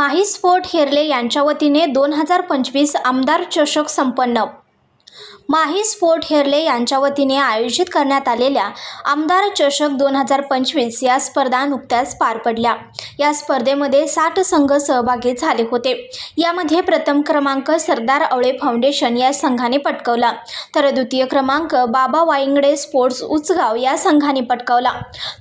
माही sport हेरले यांच्या वतीने दोन हजार पंचवीस आमदार चषक संपन्न. माही स्पोर्ट हेरले यांच्या वतीने आयोजित करण्यात आलेल्या आमदार चषक दोन हजार पंचवीस या स्पर्धा नुकत्याच पार पडल्या. या स्पर्धेमध्ये साठ संघ सहभागी झाले होते. यामध्ये प्रथम क्रमांक सरदार आवळे फाउंडेशन या संघाने पटकवला. तर द्वितीय क्रमांक बाबा वाईंगडे स्पोर्ट्स उचगाव या संघाने पटकावला.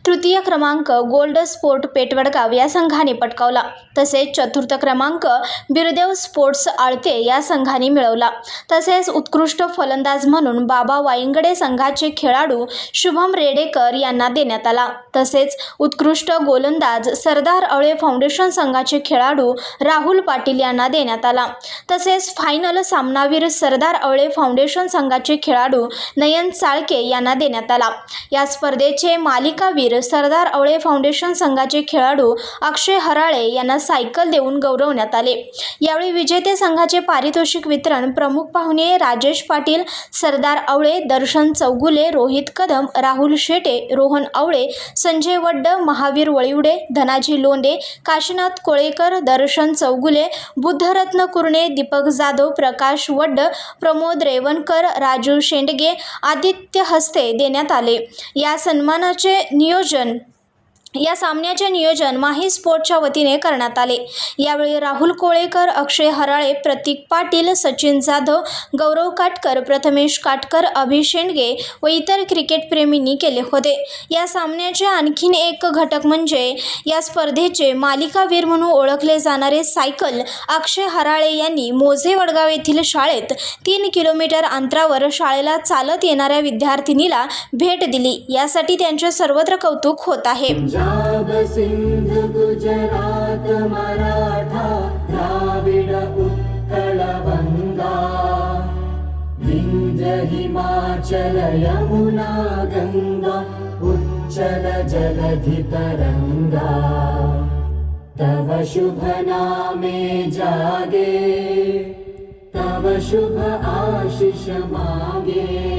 तृतीय क्रमांक गोल्ड स्पोर्ट पेटवडगाव या संघाने पटकावला. तसेच चतुर्थ क्रमांक बिरदेव स्पोर्ट्स आळते या संघाने मिळवला. तसेच उत्कृष्ट फलंदाज म्हणून बाबा वाईंगडे संघाचे खेळाडू शुभम रेडेकर यांना देण्यात आला. तसेच उत्कृष्ट गोलंदाज सरदार अळे फाउंडेशन संघाचे खेळाडू राहुल पाटील यांना देण्यात आला. तसेच फायनल सामनावीर सरदार अळे फाउंडेशन संघाचे खेळाडू नयन चाळके यांना देण्यात आला. या स्पर्धेचे मालिकावीर सरदार अवळे फाउंडेशन संघाचे खेळाडू अक्षय हराळे यांना सायकल देऊन गौरवण्यात आले. यावेळी विजेते संघाचे पारितोषिक वितरण प्रमुख पाहुणे राजेश पाटील सरदार आवळे दर्शन चौगुले रोहित कदम राहुल शेटे रोहन आवळे संजय वड्ड महावीर वळिवडे धनाजी लोंडे काशीनाथ कोळेकर दर्शन चौगुले बुद्धरत्न कुर्णे दीपक जाधव प्रकाश वड्ड प्रमोद रेवणकर राजू शेंडगे आदित्य हस्ते देण्यात आले. या सन्मानाचे नियोजन या सामन्याचे नियोजन माही स्पोर्टच्या वतीने करण्यात आले. यावेळी राहुल कोळेकर अक्षय हराळे प्रतीक पाटील सचिन जाधव गौरव काटकर प्रथमेश काटकर अभि शेंडगे व इतर क्रिकेटप्रेमींनी केले होते. या सामन्याचे आणखीन एक घटक म्हणजे या स्पर्धेचे मालिकावीर म्हणून ओळखले जाणारे सायकल अक्षय हराळे यांनी मोझे वडगाव येथील शाळेत तीन किलोमीटर अंतरावर शाळेला चालत येणाऱ्या विद्यार्थिनीला भेट दिली. यासाठी त्यांचे सर्वत्र कौतुक होत आहे. सिंध गुजरात मराठा द्राविड उत्कल बंगा विंध्य हिमाचल यमुना गंगा उच्चल जलधि तरंगा तव शुभ नामे जागे तव शुभ आशिष मागे